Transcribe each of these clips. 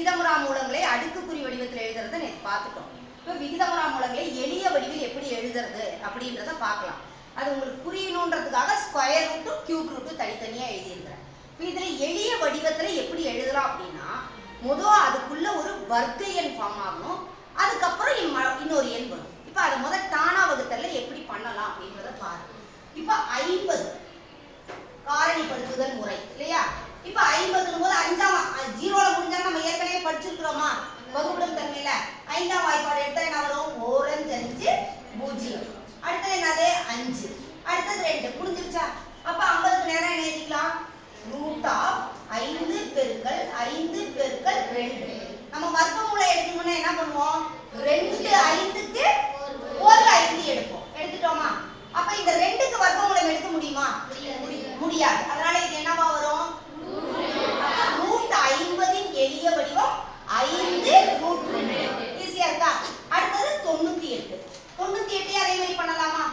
விகிதமுறா மூலங்களை அடுக்குக்குறி வடிவத்தில் எழுதுறத நேற்று பார்த்துட்டோம். இப்போ விகிதமுறா மூலங்களை எளிய வடிவில் எப்படி எழுதுறது அப்படின்றத பார்க்கலாம். அது உங்களுக்கு புரியணுன்றதுக்காக ஸ்கொயர் ரூட்டும் கியூப் ரூட்டும் தனித்தனியாக எழுதியிருக்கிறேன். இப்போ இதில் எளிய வடிவத்தில் எப்படி எழுதலாம் அப்படின்னா முதல் அதுக்குள்ள ஒரு வர்க்க எண் ஃபார்ம் ஆகணும். அதுக்கப்புறம் இன்னொரு எண் வரும். இப்போ அதை முதல் தானா வகுத்தல்ல எப்படி பண்ணலாம் அப்படின்றத பாருங்க. இப்போ ஐம்பது. காரணிப்படுத்துதல் முறை இல்லையா? இப்போ ஐம்பதுன்னு போது ரெண்டு முடிஞ்சிருச்சா அப்ப ஐம்பதுக்கு நேரம் என்ன எழுதிக்கலாம்? ரூட் ஆஃப் ஐந்து பெருக்கள் ஐந்து பெருக்கள் ரெண்டு. நம்ம வர்க்கமூல எடுக்கணும்னா என்ன பண்ணுவோம்? ரெண்டு ஐந்துக்கு ஒரு ஐந்து எடுப்போம். எடுத்துட்டோமா? அப்ப இந்த ரெண்டுக்கு வர்க்கமூலம் எடுக்க முடியுமா? முடி- முடியாது அதனால இது என்னவா வரும் ரூட் ஐம்பதின் எளிய வடிவம் ஐந்து ரூட் ரெண்டு ஈஸியா இருக்கா அடுத்தது தொண்ணூத்தி எட்டு தொண்ணூத்தி எட்டு அதே மாதிரி பண்ணலாமா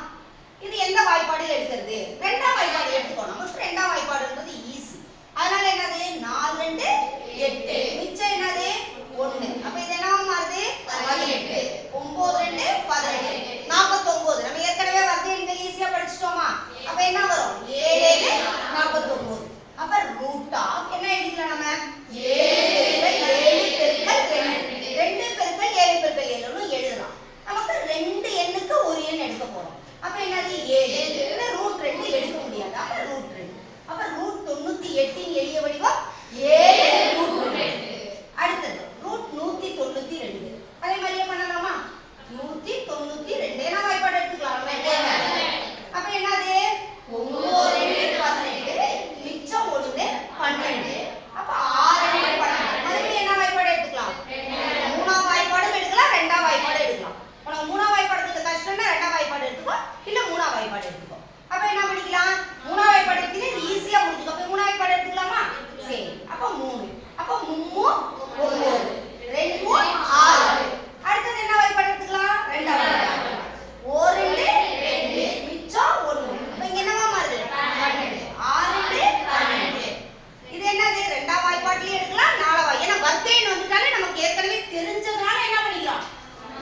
இது எந்த வாய்ப்பாடு எடுக்கிறது ரெண்டாம் வாய்ப்பாடு எடுத்துக்கோ நமக்கு ரெண்டாம் வாய்ப்பாடுன்றது ஈஸி அதனால என்னது? நாலு ரெண்டு எட்டு. மிச்சம் என்னது? ஒண்ணு. அப்ப இது என்ன மாறுது? பதினெட்டு. ஒன்பது ரெண்டு பதினெட்டு. நாப்பத்தொன்பது நம்ம ஏற்கனவே வந்து இந்த ஈஸியா படிச்சிட்டோமா? அப்ப என்ன வரும்? ஏழு ஏழு நாற்பத்தொன்பது. அப்ப ரூட் ஆஃப் என்ன எழுதிக்கலாம் நம்ம? ஏழு ஏழு பெருக்கல் ரெண்டு. ரெண்டு பெருக்கல் ஏழு பெருக்கல் ஏழுன்னு எழுதலாம். நமக்கு ரெண்டு எண்ணுக்கு ஒரு எண் எடுக்க போறோம். அப்ப என்னது? ஏழு. ஏன்னா எடுக்க முடியாது. அப்ப ரூட் ரெண்டு. அப்ப ரூட் தொண்ணூத்தி எட்டின் எளிய வடிவம் ஏழு ரூட் அடுத்தது ரூட் நூத்தி தொண்ணூத்தி ரெண்டு அதே மாதிரியே பண்ணலாமா நூத்தி தொண்ணூத்தி ரெண்டு ஏன்னா வாய்ப்பாடு எடுத்துக்கலாம் நம்ம எப்பவுமே. அப்ப என்னது ஒன்பது ரெண்டு பதினெட்டு மிச்சம் ஒண்ணு பன்னெண்டு அப்ப ஆறு ரெண்டு பன்னெண்டு மறுபடியும் என்ன வாய்ப்பாடு எடுத்துக்கலாம் மூணாம் வாய்ப்பாடும் எடுக்கலாம் ரெண்டாம் வாய்ப்பாடும் எடுக்கலாம் உனக்கு மூணாம் வாய்ப்பாடு கொஞ்சம் கஷ்டம்னா ரெண்டாம் வாய்ப்பாடு எடுத்துக்கோ இல்ல மூணாம் வாய்ப்பாடு எடுத்துக்கோ அப்ப என்ன பண்ணிக்கலாம் மூணாம் வாய்ப்பாடு எடுத்தீங்கன்னா இது ஈஸியா முடிஞ்சுக்கோ அப்ப மூணாம் வாய்ப்பாடு எடுத்துக்கலாமா சரி அப்ப மூணு அப்ப மும்மூ ஒன்பது ரெண்டு ஆறு அடுத்தது என்ன வாய்ப்பாடு எடுத்துக்கலாம் ரெண்டாம் வாய்ப்பாடு ஒரு ரெண்டு ரெண்டு மிச்சம் ஒண்ணு அப்ப இங்க என்னவா மாறுது பன்னெண்டு ஆறு ரெண்டு பன்னெண்டு இது என்னது ரெண்டாம் வாய்ப்பாட்டிலையும் எடுக்கலாம் நாலாம் வாய் ஏன்னா வர்க்கைன்னு வந்துட்டாலே நமக்கு ஏற்கனவே தெரிஞ்சதுனால என்ன பண்ணிக்கலாம்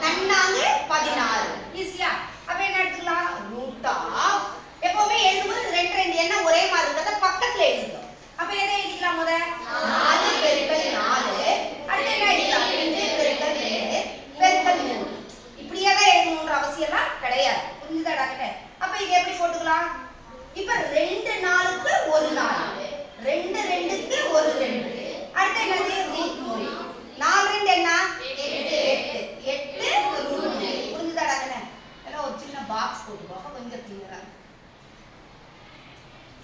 நன்னாங்கு பதினாறு ஈஸியா அப்ப என்ன எடுத்துக்கலாம் ரூட் ஆஃப் எப்பவுமே எழுதும்போது ரெண்டு ரெண்டு என்ன ஒரே மாதிரி இருக்கிறத பக்கத்துல எழுதிக்கோ அப்ப எதை எழுதிக்கலாம் முத நாலு பெருக்கல் நாலு அடுத்து என்ன எழுதிக்கலாம் ரெண்டு பெருக்கல் ரெண்டு பெருக்கல் மூணு இப்படியே தான் எழுதணுன்ற அவசியம்லாம் கிடையாது புரிஞ்சுதா டாக்டர் அப்ப இது எப்படி போட்டுக்கலாம் இப்ப ரெண்டு நாளுக்கு ஒரு நாள் ரெண்டு ரெண்டுக்கு ஒரு ரெண்டு அடுத்து என்னது ரூட் மூணு நாலு ரெண்டு என்ன எட்டு எட்டு எட்டு ரூட் மூணு புரிஞ்சுதா டாக்டர் எல்லாம் ஒரு சின்ன பாக்ஸ் போட்டுக்கோ அப்ப கொஞ்சம் கிளியரா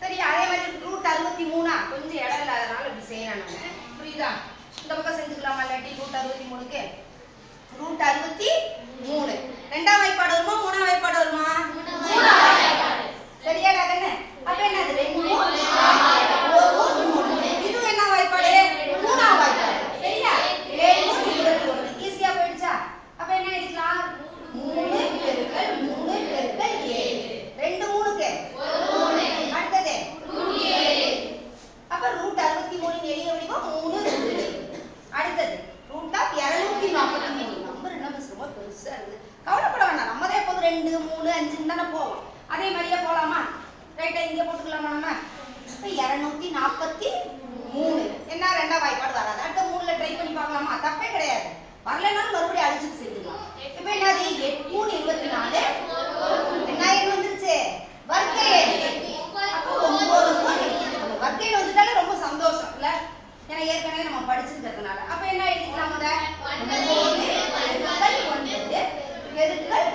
சரி அதே மாதிரி ரூட் அறுபத்தி மூணா கொஞ்சம் இடம் இல்லாதனால இப்படி செய்யறேன் நான் புரியுதா இந்த பக்கம் செஞ்சுக்கலாமா இல்லாட்டி ரூட் அறுபத்தி மூணுக்கு? ரூட் அறுபத்தி மூணு. ரெண்டாம் வாய்ப்பாடு வருமா? மூணாம் வாய்ப்பாடு வருமா? சரியாடா கண்ணு அப்ப என்னது ரெண்டு ஒரு மூணு இது என்ன வாய்ப்பாடு மூணாம் வாய்ப்பாடு சரியா ஏழு இருபத்தி ஒண்ணு ஈஸியா போயிடுச்சா அப்ப என்ன எடுக்கலாம் மூணு பெருக்கல் மூணு பெருக்கல் ஏழு ரெண்டு மூணுக்கு அடுத்தது அப்ப ரூட் அறுபத்தி மூணு எளிய வடிவம் மூணு root ஏழு. அடுத்தது ரூட் ஆஃப் இருநூத்தி நாற்பத்தி மூணு நம்பர் என்ன மிஸ் ரொம்ப பெருசா இருக்குது கவலைப்பட வேண்டாம் நம்மதே எப்போதும் ரெண்டு மூணு அஞ்சுன்னு தானே போவோம் அதே மாதிரியே போலாமா ரைட்டா இங்க போட்டுக்கலாமா நம்ம இப்ப இருநூத்தி நாற்பத்தி மூணு என்ன ரெண்டாம் வாய்ப்பாடு வராது அடுத்த மூணுல ட்ரை பண்ணி பார்க்கலாமா தப்பே கிடையாது வேணாலும் மறுபடியும் அழிச்சிட்டு செஞ்சுக்கலாம் இப்ப என்னது? மூணு இருபத்தி நாலு என்ன வந்துருச்சு? வர்க்க அப்போ ஒன்பது வந்துட்டாலே ரொம்ப சந்தோஷம் இல்ல? ஏன்னா ஏற்கனவே நம்ம படிச்சிருக்கிறதுனால. அப்ப என்ன எழுதிக்கலாம் முத ஒன்பது பெருக்கல்